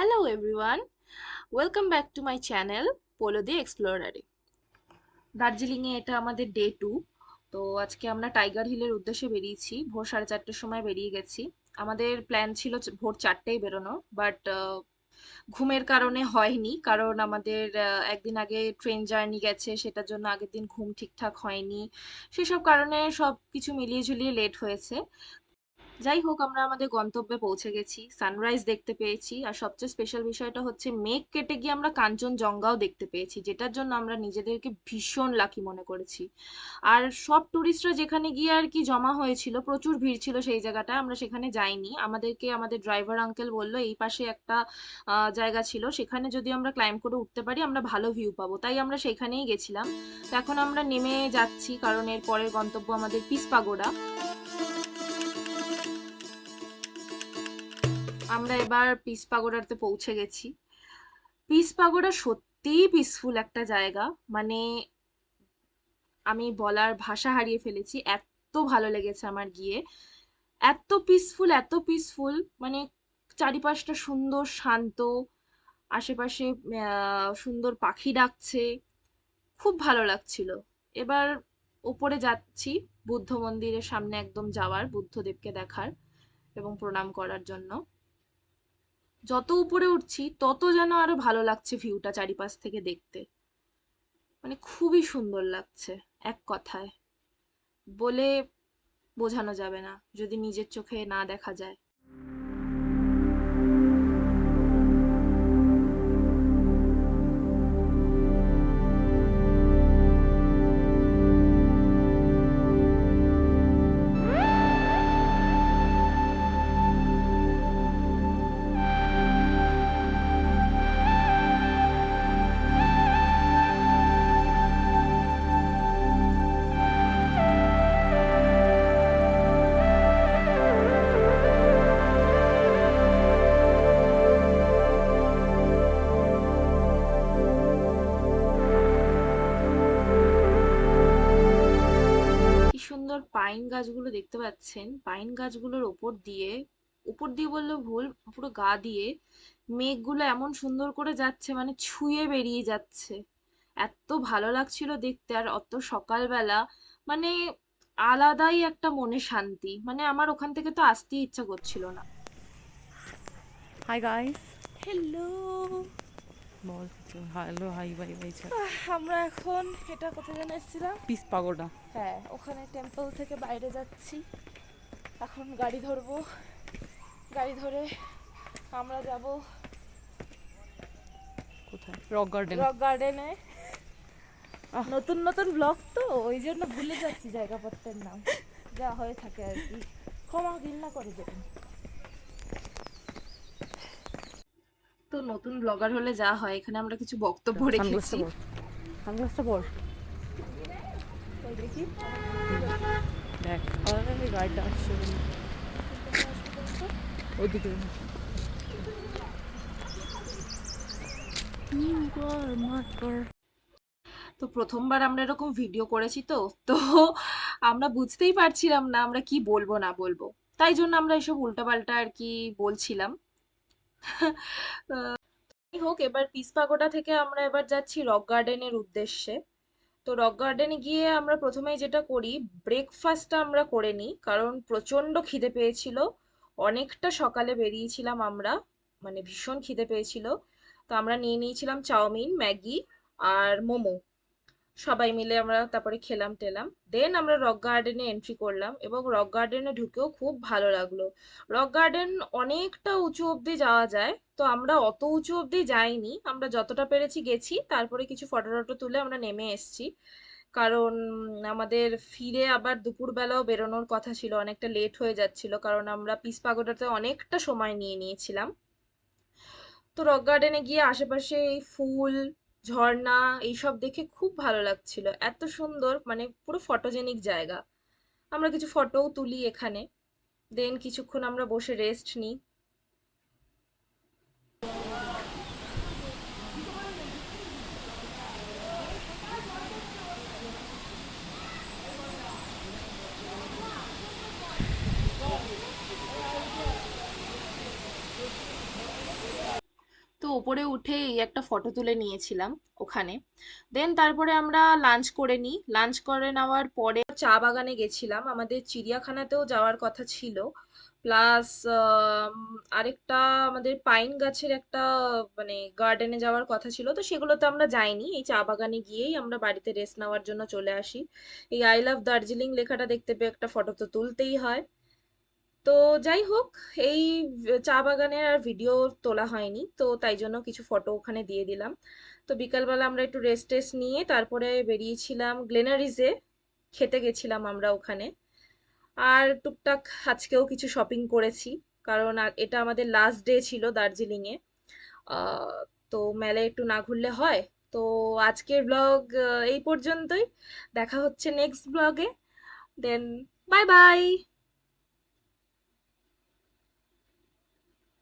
Hello everyone welcome back to my channel Polo the এক্সপ্লোরারে দার্জিলিংয়ে এটা আমাদের ডে টু তো আজকে আমরা টাইগার হিলের উদ্দেশ্যে বেরিয়েছি। ভোর সাড়ে চারটের সময় বেরিয়ে গেছি। আমাদের প্ল্যান ছিল ভোর চারটেই বেরোনো বাট ঘুমের কারণে হয়নি, কারণ আমাদের একদিন আগে ট্রেন জার্নি গেছে, সেটার জন্য আগের দিন ঘুম ঠিকঠাক হয়নি। সেসব কারণে সব কিছু মিলিয়ে ঝুলিয়ে লেট হয়েছে। যাই হোক আমরা আমাদের গন্তব্যে পৌঁছে গেছি সানরাইজ দেখতে পেয়েছি, আর সবচেয়ে স্পেশাল বিষয়টা হচ্ছে মেঘ কেটে গিয়ে আমরা কাঞ্চনজঙ্ঘাও দেখতে পেয়েছি, যেটার জন্য আমরা নিজেদেরকে ভীষণ লাকি মনে করেছি। আর সব টুরিস্টরা যেখানে গিয়ে আর কি জমা হয়েছিল, প্রচুর ভিড় ছিল সেই জায়গাটা, আমরা সেখানে যাইনি। আমাদেরকে আমাদের ড্রাইভার আঙ্কেল বলল, এই পাশে একটা জায়গা ছিল, সেখানে যদি আমরা ক্লাইম্ব করে উঠতে পারি, আমরা ভালো ভিউ পাবো। তাই আমরা সেখানেই গেছিলাম। এখন আমরা নেমে যাচ্ছি, কারণ এর পরের গন্তব্য আমাদের পিস পাগোড়া আমরা এবার পিস পাগোড়াতে পৌঁছে গেছি। পিস পাগোড়া সত্যিই পিসফুল একটা জায়গা। মানে আমি বলার ভাষা হারিয়ে ফেলেছি। এত ভালো লেগেছে আমার গিয়ে। এত পিসফুল এত পিসফুল মানে চারিপাশটা সুন্দর, শান্ত। আশেপাশে সুন্দর পাখি ডাকছে। খুব ভালো লাগছিল। এবার ওপরে যাচ্ছি বুদ্ধ মন্দিরের সামনে একদম যাওয়ার, বুদ্ধদেবকে দেখার এবং প্রণাম করার জন্য। যত উপরে উঠছি, তত যেন আরও ভালো লাগছে ভিউটা চারিপাশ থেকে দেখতে। মানে খুবই সুন্দর লাগছে, এক কথায়। বলে বোঝানো যাবে না, যদি নিজের চোখে না দেখা যায়। পাইন গাছগুলো দেখতে পাচ্ছেন। পাইন গাছগুলোর ওপর দিয়ে উপর দিয়ে বললে ভুল পুরো গা দিয়ে মেঘগুলো এমন সুন্দর করে যাচ্ছে মানে ছুঁয়ে বেরিয়ে যাচ্ছে। এত ভালো লাগছিল দেখতে আর অত সকালবেলা মানে আলাদাই একটা মনে শান্তি। মানে আমার ওখান থেকে তো আসতেই ইচ্ছা করছিল না। হাই গাইস হ্যালো বল কিছু হ্যালো হাই বাই বাই আমরা এখন এটা কোথায় যেন এসেছিলাম? পিস পাগোডা হ্যাঁ ওখানে টেম্পল থেকে বাইরে যাচ্ছি। এখন গাড়ি ধরবো। গাড়ি ধরে আমরা যাব কোথায়? রক গার্ডেন রক গার্ডেনে নতুন নতুন ব্লগ তো ওই জন্য ভুলে যাচ্ছি জায়গাপত্রের নাম। যা হয়ে থাকে আর কি। ক্ষমা ঘৃণা করে দেবেন। তো নতুন ব্লগার হলে যা হয় এখানে আমরা কিছু বক্তব্য রেখেছি। পর। সানগ্লাসটা পর। দেখ। গাড়িটা আসছে। ওইদিকে। তো প্রথমবার আমরা এরকম ভিডিও করেছি তো তো আমরা বুঝতেই পারছিলাম না আমরা কি বলব না বলব। তাই জন্য আমরা এসব উল্টাপাল্টা আর কি বলছিলাম। হোক, এবার পিসপাগোটা থেকে আমরা এবার যাচ্ছি রক গার্ডেনের উদ্দেশ্যে। তো রক গার্ডেনে গিয়ে আমরা প্রথমেই যেটা করি, ব্রেকফাস্টটা আমরা করে নিই, কারণ প্রচণ্ড খিদে পেয়েছিল। অনেকটা সকালে বেরিয়েছিলাম আমরা মানে ভীষণ খিদে পেয়েছিল। তো আমরা নিয়ে নিয়েছিলাম চাউমিন, ম্যাগি আর মোমো। সবাই মিলে আমরা তারপরে খেলাম টেলাম। দেন আমরা রক গার্ডেনে এন্ট্রি করলাম এবং রক গার্ডেনে ঢুকেও খুব ভালো লাগল। রক গার্ডেন অনেকটা উঁচু অবধি যাওয়া যায়, তো আমরা অত উঁচু অবধি যাইনি। আমরা যতটা পেরেছি গেছি, তারপরে কিছু ফটো টটো তুলে আমরা নেমে এসেছি। কারণ আমাদের ফিরে আবার দুপুরবেলাও বেরোনোর কথা ছিল, অনেকটা লেট হয়ে যাচ্ছিল, কারণ আমরা পিস পাগোডাতে অনেকটা সময় নিয়ে নিয়েছিলাম। তো রক গার্ডেনে গিয়ে আশেপাশে এই ফুল ঝর্ণা এইসব দেখে খুব ভালো লাগছিল। এত সুন্দর মানে পুরো ফটোজেনিক জায়গা। আমরা কিছু ফটোও তুলি এখানে। দেন কিছুক্ষণ আমরা বসে রেস্ট নিই। ওপরে উঠে এই একটা ফটো তুলে নিয়েছিলাম ওখানে। দেন তারপরে আমরা লাঞ্চ করে নিই। লাঞ্চ করে নেওয়ার পরে চা বাগানে গেছিলাম। আমাদের চিড়িয়াখানাতেও যাওয়ার কথা ছিল। প্লাস আরেকটা আমাদের পাইন গাছের একটা মানে গার্ডেনে যাওয়ার কথা ছিল। তো সেগুলোতে আমরা যাইনি। এই চা বাগানে গিয়েই আমরা বাড়িতে রেস্ট নেওয়ার জন্য চলে আসি। এই আই লাভ দার্জিলিং লেখাটা দেখতে পেয়ে একটা ফটো তো তুলতেই হয়। তো যাই হোক, এই চা বাগানের আর ভিডিও তোলা হয়নি, তো তাই জন্য কিছু ফটো ওখানে দিয়ে দিলাম। তো বিকালবেলা আমরা একটু রেস্ট টেস্ট নিয়ে তারপরে বেরিয়েছিলাম গ্লেনারিজে খেতে গেছিলাম আমরা ওখানে। আর টুকটাক আজকেও কিছু শপিং করেছি, কারণ এটা আমাদের লাস্ট ডে ছিল দার্জিলিংয়ে। তো মেলায় একটু না ঘুরলে হয়, তো আজকের ব্লগ এই পর্যন্তই। দেখা হচ্ছে নেক্সট ব্লগে দেন বাই বাই